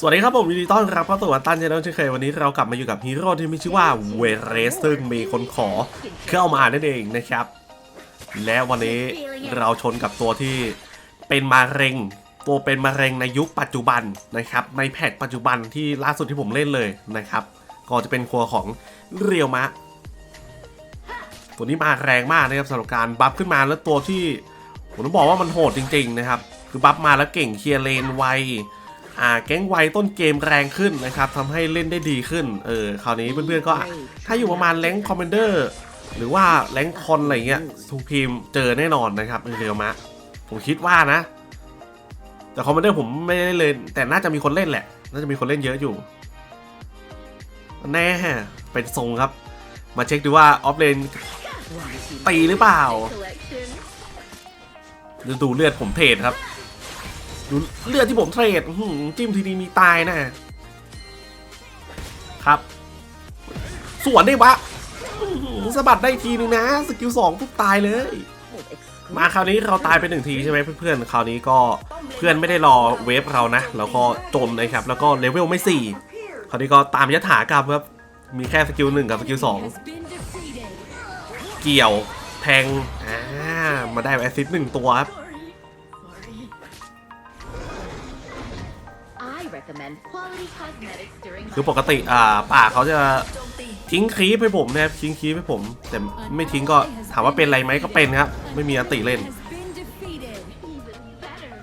สวัสดีครับผมยินดีต้อนรับเข้าสู่วันตันชาแนลเช่นเคยวันนี้เรากลับมาอยู่กับฮีโร่ที่มีชื่อว่าเวเรสซึ่งมีคนขอเข้ามานั่นเองนะครับ และวันนี้เราชนกับตัวที่เป็นมะเร็ง ตัวเป็นมะเร็งในยุคปัจจุบันนะครับ ในแพทปัจจุบันที่ล่าสุดที่ผมเล่นเลยนะครับ ก็จะเป็นครัวของเรียวมะ ตัวนี้มาแรงมากนะครับสำหรับการบัฟขึ้นมาแล้วตัวที่ผมต้องบอกว่ามันโหดจริง ๆ นะครับ คือบัฟมาแล้วเก่งเคลียร์เลนไว อ่าแก๊งไวต้นเกมแรงขึ้นนะครับทำให้เล่นได้ดีขึ้น เออคราวนี้เพื่อนๆก็ถ้าอยู่ประมาณแรงคอมเมนเดอร์หรือว่าแรงคอนอะไรเงี้ยทุกทีมเจอแน่นอนนะครับเรียวมะ ผมคิดว่านะ แต่คอมเมนเดอร์ผมไม่ได้เล่นแต่น่าจะมีคนเล่นแหละ น่าจะมีคนเล่นเยอะอยู่ แน่เป็นทรงครับ มาเช็คดูว่าออฟเลนตีหรือเปล่าดูเลือดผมเทรดครับ ดูเลือดที่ผมเทรดจิ้มทีดีมีตายนะ ครับ สวนได้วะสะบัดได้ทีนึงนะ สกิลสองปุ๊บตายเลย มาคราวนี้เราตายไปหนึ่งทีใช่ไหมเพื่อนๆ คราวนี้ก็เพื่อนไม่ได้รอเวฟเรานะ แล้วก็จมนะครับ แล้วก็เลเวลไม่สี่คราวนี้ก็ตามยถากรรมครับ มีแค่สกิลหนึ่งกับสกิลสองเกี่ยวแทง อ่า มาได้แอซิสต์หนึ่งตัวครับ คือปกติอ่าป่าเขาจะทิ้งคีปให้ผมนะครับทิ้งคีปให้ผม แต่ไม่ทิ้งก็ถามว่าเป็นไรไหมก็เป็นครับ ไม่มีอติเล่น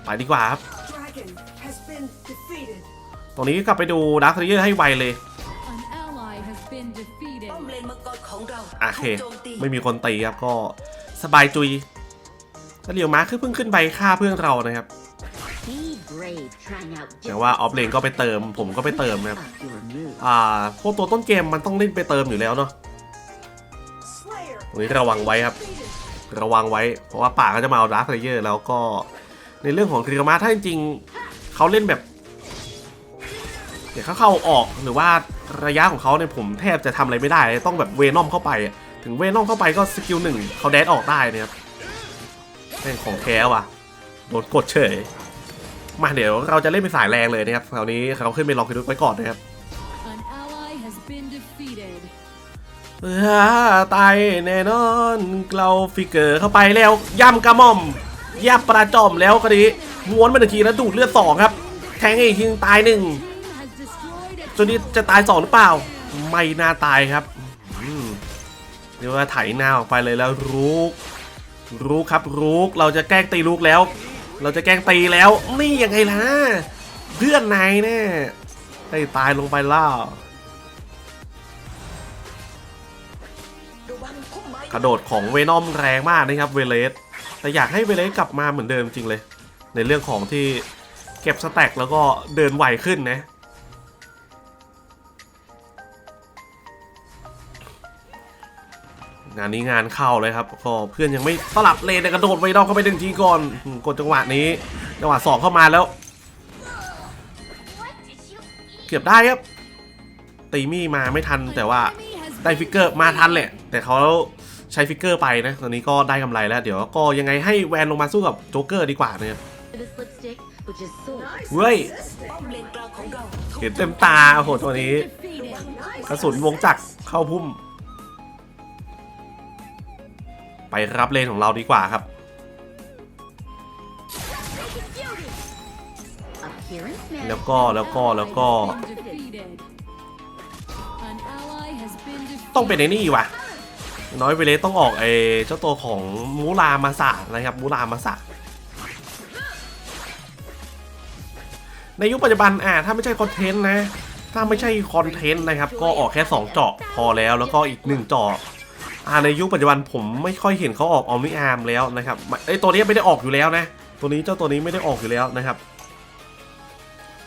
ไปดีกว่าครับ Dragon has been defeated. ตรงนี้กลับไปดูดักเทเยอร์ให้ไวเลย An ally has been defeated. ป้อมเลนมังกรของเราโอเคถูกโจมตีไม่มีคนตีครับก็สบายจุยแล้วเรียวมาคือเพิ่งขึ้นไปฆ่าเพื่อนเรานะครับ แต่ว่าออฟเลนก็ไปเติม ผมก็ไปเติมนะครับ อ่าพวกตัวต้นเกมมันต้องเล่นไปเติมอยู่แล้วเนาะ Slayer ตรงนี้ระวังไว้ครับ ระวังไว้ เพราะว่าป่าก็จะมาเอาดาร์คเลเยอร์แล้วก็ในเรื่องของคริกามาถ้าจริงๆเขาเล่นแบบเดี๋ยวเขาเข้าออกหรือว่าระยะของเขาเนี่ยผมแทบจะทำอะไรไม่ได้ ต้องแบบเวนอมเข้าไปอะถึงเวนอมเข้าไปก็สกิลหนึ่งเขาแดดออกได้นะครับเป็นของแท้ว่ะโดนกดเฉย มาเดี๋ยวเราจะเล่นเป็นสายแรงเลยนะครับคราวนี้เขาขึ้นไปล็อกคิดไว้ก่อนนะครับ An ally has been defeated. เออตายแน่นอนเราฟิกเกอร์เข้าไปแล้วย่ำกระหม่อมย่ำประจอมแล้วก็ดีม้วนมาหนึ่งทีแล้วดูดเลือดสองครับ แทงอีกทีนึงตายหนึ่ง Team has destroyed a จนนี้จะตายสองหรือเปล่า ไม่น่าตายครับอืมเดี๋ยวว่าไถหน้าออกไปเลยแล้วรูกรูกครับรูกเราจะแกล้งตีลูกแล้ว เราจะแกล้งตีแล้ว นี่ยังไงล่ะ เพื่อนนายเนี่ยได้ตายลงไปแล้วกระโดดของเวนอมแรงมากนะครับเวเลสแต่อยากให้เวเลสกลับมาเหมือนเดิมจริงเลย ในเรื่องของที่เก็บสแต็กแล้วก็เดินไหวขึ้นนะ งานนี้งานเข้าเลยครับก็เพื่อนยังไม่สลับเลนแต่กระโดดเวนอมเข้าไปหนึ่งทีก่อนกดจังหวะนี้ จังหวะสองเข้ามาแล้ว เกือบได้ครับ ตีมี่มาไม่ทันแต่ว่าได้ฟิกเกอร์มาทันแหละ แต่เขาใช้ฟิกเกอร์ไปนะ ตอนนี้ก็ได้กำไรแล้ว เดี๋ยวก็ยังไงให้แวนลงมาสู้กับโจ๊กเกอร์ดีกว่านะครับเว้ยเห็นเต็มตาโหตัวนี้ กระสุนวงจักรเข้าพุ่ม ไปรับเลนของเราดีกว่าครับ แล้วก็แล้วก็แล้วก็ ต้องเป็นไอ้นี่วะน้อยเวเลสต้องออกไอ้เจ้าตัวของมูรามาสะนะครับมูรามาสะในยุคปัจจุบันอ่าถ้าไม่ใช่คอนเทนต์นะ ถ้าไม่ใช่คอนเทนต์นะครับ ก็ออกแค่ 2 เจาะพอแล้วแล้วก็อีก 1 เจาะ ในยุคปัจจุบันผมไม่ค่อยเห็นเขาออกออมนิอาร์มแล้วนะครับไอตัวนี้ไม่ได้ออกอยู่แล้วนะ ตัวนี้เจ้าตัวนี้ไม่ได้ออกอยู่แล้วนะครับ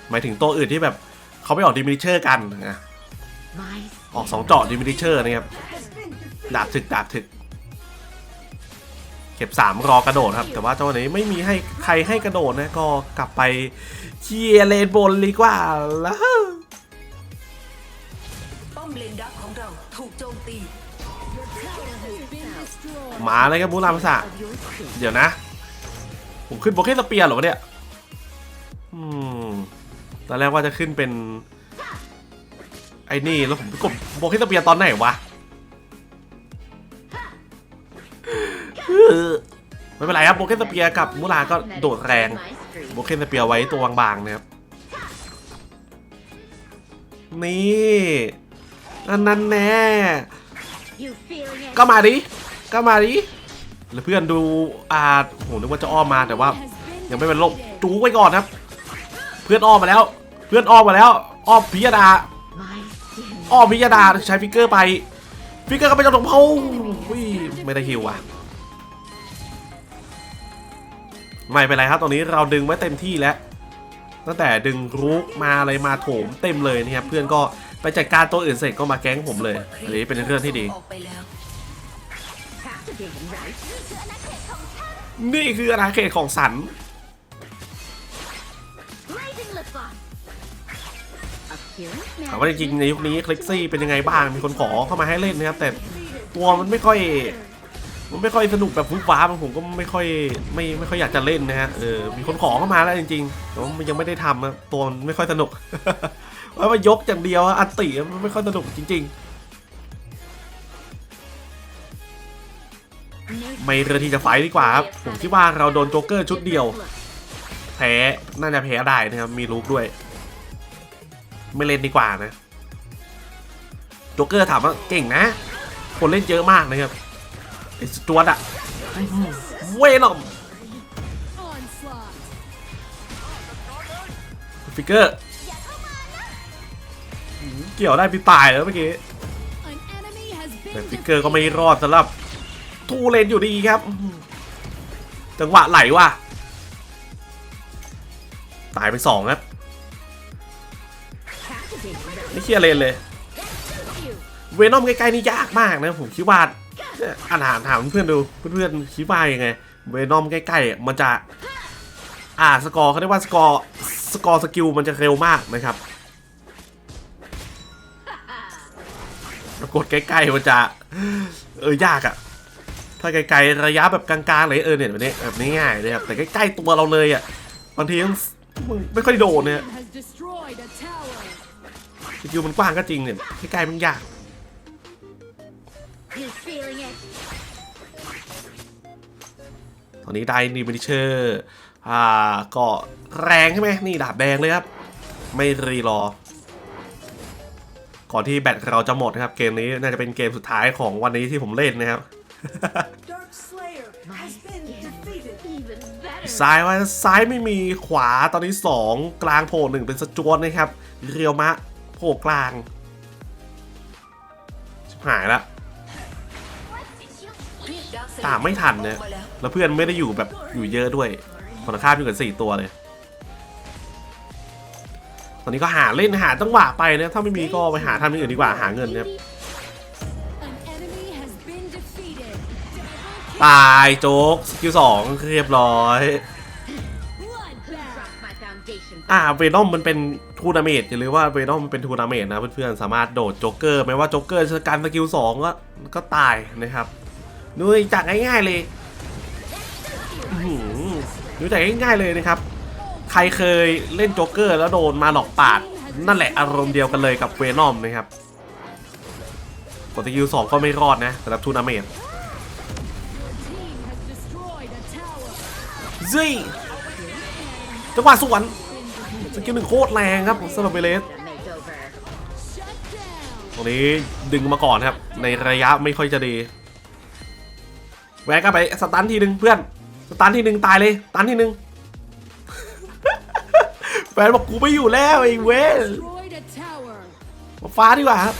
หมายถึงตัวอื่นที่แบบเขาไม่ออกดิมิเชอร์กันนะออกสองเจาะดิมิเชอร์นะครับดาบถึกดาบถึกเก็บสามรอกระโดดครับ แต่ว่าเจังหวนี้ไม่มีให้ใครให้กระโดดนะก็กลับไปเคียร์เลนบนดีกว่าแล้วป้อมเลนดักของเราถูกโจมตี มาเลยครับมูรามาสะเดี๋ยวนะ ผมขึ้นโบเกสเปียร์หรอวะเนี่ยอืมตอนแรกว่าจะขึ้นเป็น ไอ้นี่แล้วผมกดโบเกสเปียร์ตอนไหนวะไม่เป็นไรครับโบเกสเปียร์กับมูราก็โดดแรงโบเกสเปียร์ไว้ตัวบางๆนะครับนี่นนั้นแน่ก็มาดิ ก็มาดิแล้วเพื่อนดูอาโหนึกว่าจะอ้อมมาแต่ว่า Has been ยังไม่เป็นลม defeated. จูไว้ก่อนครับ เพื่อนอ้อมมาแล้ว เพื่อนอ้อมมาแล้วอ้อมพิยดาอ้อมพิยดาใช้ฟิกเกอร์ไปฟิกเกอร์ก็ไปจนถึงเผาอุ้ยไม่ได้ฮิวอะไม่เป็นไรครับตอนนี้เราดึงไว้เต็มที่แล้วตั้งแต่ดึงรุกมาอะไรมาโถมเต็มเลยนะครับเพื่อนก็ไปจัดการตัวอื่นเสร็จก็มาแก๊งผมเลยอันนี้เป็นเรื่องที่ดี นี่คืออาณาเขตของสันถามว่าจริงในยุคนี้คลิกซี่เป็นยังไงบ้าง มีคนขอเข้ามาให้เล่นนะครับ แต่ตัวมันไม่ค่อย มันไม่ค่อยสนุกแบบฟุ๊บฟ้าผมก็ไม่ค่อยไม่ไม่ค่อยอยากจะเล่นนะฮะ เออ มีคนขอเข้ามาแล้วจริงๆแต่ว่ามันยังไม่ได้ทำนะตัวมันไม่ค่อยสนุกเพราะว่ายกอย่างเดียวอะอันติมันไม่ค่อยสนุกจริง ๆ ไม่เรือที่จะไฟดีกว่าครับ ผมคิดว่าเราโดนโจ๊กเกอร์ชุดเดียว แพ้น่าจะแพ้ได้นะครับ มีลูกด้วย ไม่เล่นดีกว่านะโจ๊กเกอร์ถามว่าเก่งนะ คนเล่นเยอะมากนะครับไอ้สจวตอะอื้อหือเวนอมฟิกเกอร์เกี่ยวได้พี่ตายแล้วเมื่อกี้แต่ฟิกเกอร์ก็ไม่รอดสำหรับ ทูเลนอยู่ดีครับ จังหวะไหลว่ะ ตายไปสองครับ ไม่เคลียเลนเลย เวนอมใกล้ๆนี่ยากมากนะผมคิดว่าอ่านถามถามเพื่อนๆดู เพื่อนๆคิดว่ายังไง เวนอมใกล้ๆมันจะ อ่าสกอร์เขาเรียกว่าสกอร์สกอร์สกิลมันจะเร็วมากนะครับปรากฏใกล้ๆมันจะ เออยากอะ ถ้าไกลๆระยะแบบกลางๆเลยเออเนี่ยแบบนี้แบบนี้ง่ายเลยครับแต่ใกล้ๆตัวเราเลยอะบางทีมันไม่ค่อยโดนเนี่ย has destroyed a tower. สกิลมันกว้างก็จริงเนี่ยใกล้ๆมันยากตอนนี้ได้นิมิเชอร์อ่าก็แรงใช่ไหมนี่ดาบแดงเลยครับ ไม่รีรอ ก่อนที่แบตเราจะหมดนะครับ เกมนี้น่าจะเป็นเกมสุดท้ายของวันนี้ที่ผมเล่นนะครับ ซ้ายว่าซ้ายไม่มีขวาตอนนี้ 2 กลางโผล่หนึ่งเป็นสจวตนะครับ เรียวมะโผล่กลางชิบหายละตามไม่ทันเนี่ยแล้วเพื่อนไม่ได้อยู่แบบอยู่เยอะด้วยผลค่ามีกันสี่ตัวเลย ตอนนี้ก็หาเล่นหาจังหวะไปนะถ้าไม่มีก็ไปหาทำอย่างอื่นดีกว่าหาเงินนะ ตายโจ๊กสกิลสองเรียบร้อยอ่าเวนอมมันเป็นทูนาเมตอย่าลืมว่าเวนอมมันเป็นทูนาเมตนะเพื่อนๆสามารถโดดโจ๊กเกอร์ไม่ว่าโจ๊กเกอร์จะการสกิลสองก็ก็ตายนะครับดูจากง่ายๆเลยอื้อหือดูจากง่ายๆเลยนะครับ ใครเคยเล่นโจ๊กเกอร์แล้วโดนมาหลอกปาด นั่นแหละอารมณ์เดียวกันเลยกับเวนอมนะครับกดสกิลสองก็ไม่รอดนะสำหรับทูนาเมต ซีจังหวะสวนสกิลหนึ่งโคตรแรงครับสำหรับเวเลสตรงนี้ดึงมาก่อนครับ ในระยะไม่ค่อยจะดีแวกันไปสตันทีหนึ่งเพื่อนสตันทีหนึ่งตายเลยสตันทีหนึ่งแฟนบอกกูไม่อยู่แล้วไอ้เวน Destroyed a tower. มาฟ้าดีกว่าครับ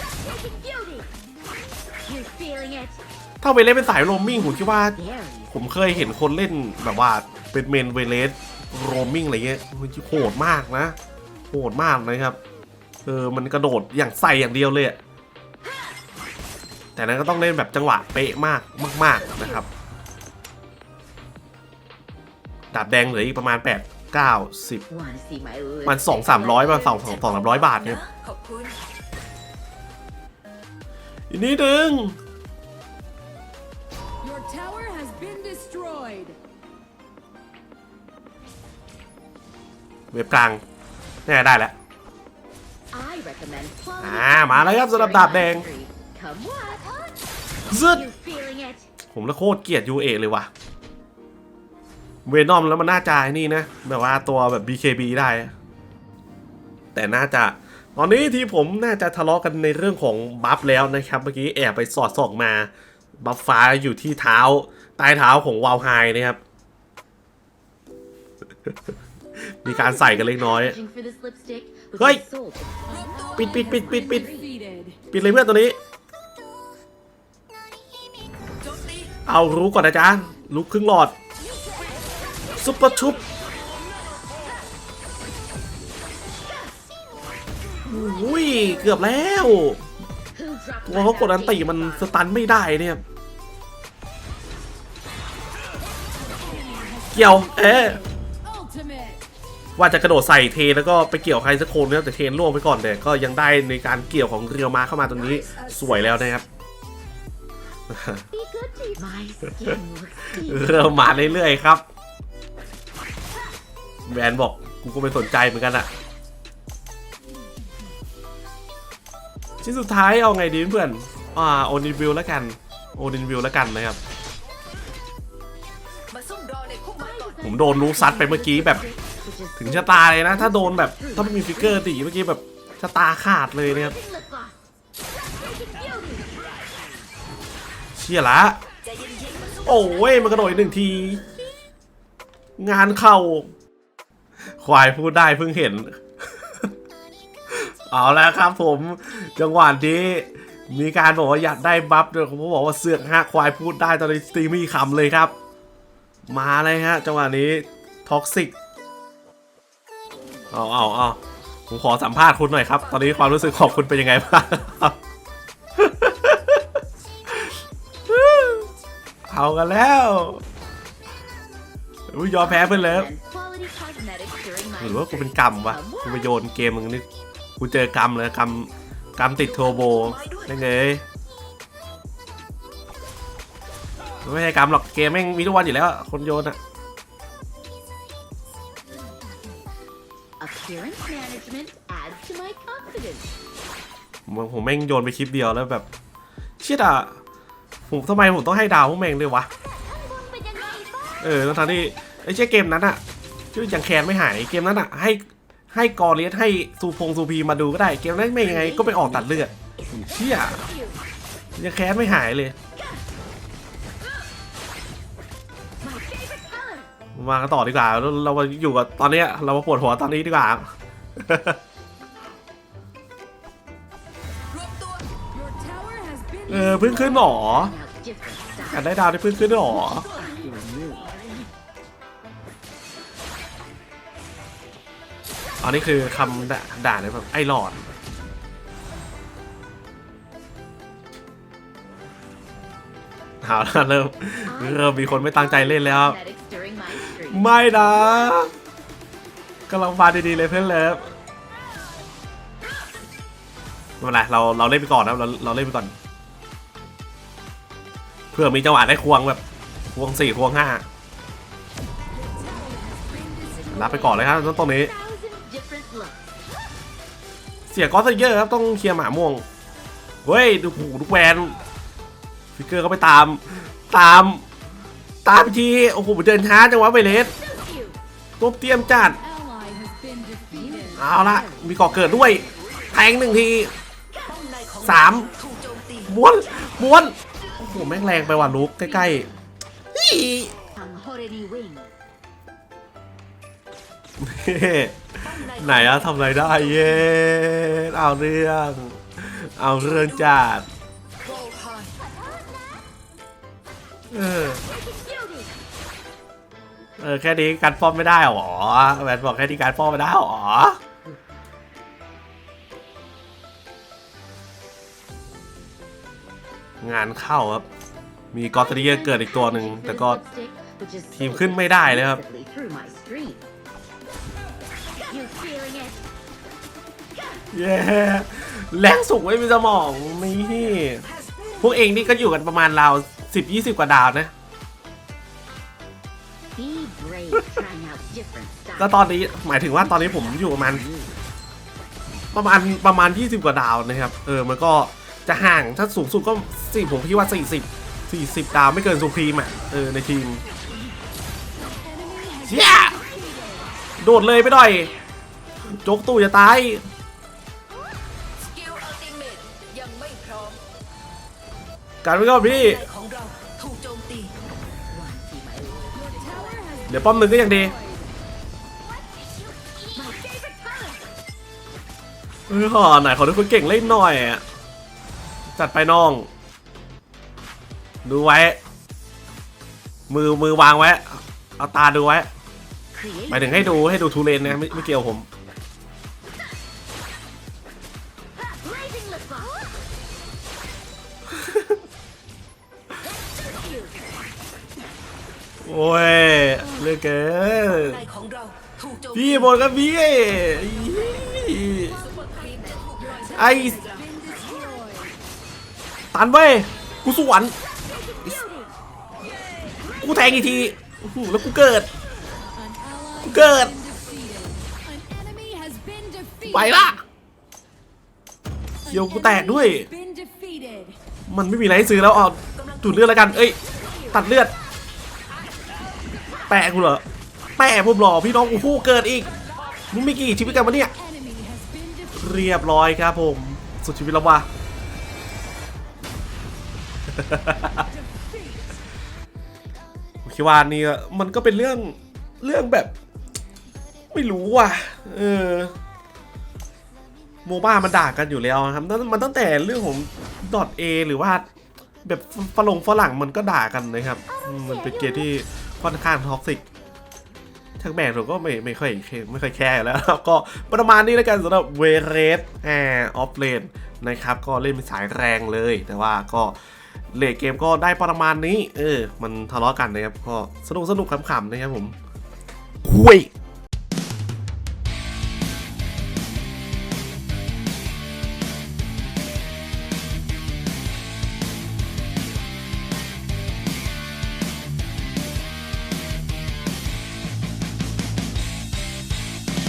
ถ้าเวเลสเป็นสายโรมมิ่งผมคิดว่า ผมเคยเห็นคนเล่นแบบว่า เป็นเมนเวเลสโรมิงอะไรเงี้ยโหดมากนะ โหดมากนะครับ เออ มันกระโดดอย่างใส่อย่างเดียวเลย แต่นั้นก็ต้องเล่นแบบจังหวะเป๊ะมากมาก ๆนะครับ ดาบแดงเหลืออีกประมาณ 8 9 10มันสองสามร้อยมันสองสองสองสามร้อยบาทเนี่ยอีกนิดนึง Your tower has been destroyed. เว็บกลางแน่ได้แล้ว I recommend quality อ่ามาแล้วครับสำหรับดาบแดง Come what? ซึด You feeling it? ผมละโคตรเกลียดยูเอเลยว่ะเวนอมแล้วมันน่าจะไอ้นี่นะแบบว่าตัวแบบ BKB ได้ แต่น่าจะ ตอนนี้ที่ผมน่าจะทะเลาะกันในเรื่องของบัฟแล้วนะครับ เมื่อกี้แอบไปสอดส่องมา บัฟฟ้าอยู่ที่เท้าใต้เท้าของวาวไฮนะครับ มีการใส่กันเล็กน้อย Searching for this lipstick with Hey! my soul. ปิดปิดปิดปิดปิด Defeated. ปิดเลยเพื่อนตัวนี้โจมตีเอารู้ก่อนนะจ๊ะลุกครึ่งหลอดซุปเปอร์ชุบอุ้ย เกือบแล้ว Who dropped ตัวเขากดอันติมันสตันไม่ได้เนี่ย เกี่ยว เอ๊ะ Ultimate. ว่าจะกระโดดใส่เทนแล้วก็ไปเกี่ยวใครสักคนนะครับแต่เทนล่วงไปก่อนแต่ก็ยังได้ในการเกี่ยวของเรียวมาเข้ามาตรงนี้สวยแล้วนะครับ Be good to you. My skin looks deep. เริ่มมาเรื่อยๆครับแวนบอกกูก็ไม่สนใจเหมือนกันอะชิ้นสุดท้ายเอาไงดีเพื่อนอ่าโอนินวิวแล้วกันโอนินวิวแล้วกันนะครับมาซุ่มรอในพุ่มไม้ก่อนผมโดนรู้ซัดไปเมื่อกี้แบบ Which is ถึงชะตาเลยนะ ถ้าโดนแบบถ้าไม่มีฟิกเกอร์ตีเมื่อกี้แบบชะตาขาดเลยนะครับเชี่ยละใจเย็นๆมาซุ่มโอ้ยมันกระโดดหนึ่งที งานเข้าควายพูดได้เพิ่งเห็น เอาแล้วครับผมจังหวะนี้มีการบอกว่าอยากได้บัฟด้วยผมบอกว่าเสือกฮะควายพูดได้ตอนนี้สตรีมี่คำเลยครับ มาเลยฮะจังหวะนี้ท็อกซิก เอาเอาเอาผมขอสัมภาษณ์คุณหน่อยครับ ตอนนี้ความรู้สึกของคุณเป็นยังไงบ้างครับเอากันแล้วอุ้ยยอมแพ้เพื่อนแล้ว And quality cosmetics during my หรือว่ากูเป็นกรรมวะกูไปโยนเกมมึงนี่กูเจอกรรมเลยกรรมกรรมติดโทโบได้ไงไม่ใช่กรรมหรอกเกมแม่งมีทุกวันอยู่แล้วอะคนโยนอะ appearance management adds to my confidence. ผมผมแม่งโยนไปคลิปเดียวแล้วแบบ เชิดอะผมทำไมผมต้องให้ดาวพวกแม่งด้วยวะ เออทั้งที่ไอ้เช่เกมนั้นอะชื่อยังแคนไม่หาย เกมนั้นอะให้ให้กอเลียสให้ซูพงซูพีมาดูก็ได้ เกมนั้นไม่ยังไงก็ไปออกตัดเลือดเชี่ยยังแคนไม่หายเลย มากันต่อดีกว่าเราเรามาอยู่กับตอนเนี้ยเรามาปวดหัวตอนนี้ดีกว่ารวมตัว Your tower has been เออเพิ่งขึ้นหรอ Now different อยาก style. ได้ดาวที่เพิ่งขึ้นหรออันนี้คือคำด่าด่าเนี่ยแบบไอ้หลอดเอาละเริ่มเริ่มมีคนไม่ตั้งใจเล่นแล้ว ไม่นะกำลังฟาดีๆเลยเพื่อนเลิฟไม่เป็นไรเราเราเล่นไปก่อนนะเราเราเล่นไปก่อน เพื่อมีจังหวะได้ควงแบบควงสี่ควงห้ารับไปก่อนเลยครับตรงนี้ เสียก้อนเยอะครับต้องเคลียร์หมาม่วงเฮ้ยดูหูดูแวนฟิกเกอร์ก็ไปตามตาม ตามทีโอ้โหเดินช้าจังวะไปเลสตัวเตรียมจัดเอาละมีก่อเกิดด้วย แทงหนึ่งทีสามม้วนม้วนโอ้โหแม่งแรงไปว่ะลุกใกล้ๆเฮ้ไหนอะทำอะไรได้เย้เอาเรื่อง เอาเรื่องจัดเออ เออแค่นี้การป้อมไม่ได้หรอแมนบอกแค่นี้การป้อมไม่ได้หรองานเข้าครับ มีกอตเตียเกิดอีกตัวหนึ่งแต่ก็ทีมขึ้นไม่ได้เลยครับ เย้แรงสุกไม่มีสมองนี่พวกเองนี่ก็อยู่กันประมาณราว10-20 กว่าดาวนะ brave trying out different ก็ตอนนี้หมายถึงว่าตอนนี้ผมอยู่ประมาณ ประมาณประมาณ 20 กว่าดาวนะครับ เออมันก็จะห่างถ้าสูงสุดก็สี่ผมคิดว่า 40 40 ดาวไม่เกินสุพรีมอะเออในทีมเชี่ยโดดเลยไปหน่อยโจกตู้จะตายกิลอัลติเมตยังไม่พร้อมการไม่ก็พี่ เดี๋ยวป้อมหนึ่งก็ยังดีเออหอไหนขอดูคนเก่งเล่นหน่อยอะจัดไปน้อง ดูไว้ มือมือวางไว้ เอาตาดูไว้ไปหมายถึงให้ดูให้ดูทูเลนนะไม่ไม่เกี่ยวผม โอ้ยเลือกเกินในของเราถูกโจมตีพี่บนกับพี่อีซุปเปอร์ครีมจะถูกปล่อยไอ้ตันเว้กูสวนกูแทงอีกทีแล้วกูเกิด An ally has Good. been defeated. An enemy has been defeated. ไปละเขียวกูแตกด้วย มันไม่มีอะไรให้ซื้อแล้วเอาจุดเลือดแล้วกัน เอ้ย ตัดเลือด แปะกูเหรอแปะผมหรอพี่น้องกูฟูเกิดอีกมึงมีกี่ชีวิตกันวะเนี่ยเรียบร้อยครับผม สุดชีวิตแล้ววะคิดว่านี่มันก็เป็นเรื่องเรื่องแบบ ไม่รู้ว่ะเออโมบ้ามันด่ากันอยู่แล้วครับมันตั้งแต่เรื่องของ .a หรือว่าแบบฝรั่งฝรั่งมันก็ด่ากันนะครับมมันเป็นเกมที่ ค่อนข้างท็อกซิกทางแบรนด์ผมก็ไม่ไม่ค่อยไม่ค่อยแคร์อยู่แล้ว ก็ประมาณนี้แล้วกันสำหรับเวเรสแอร์ออฟเลนนะครับ ก็เล่นเป็นสายแรงเลย แต่ว่าก็เลทเกมก็ได้ประมาณนี้ เออ มันทะเลาะกันนะครับ ก็สนุกสนุกขำๆนะครับผมคุย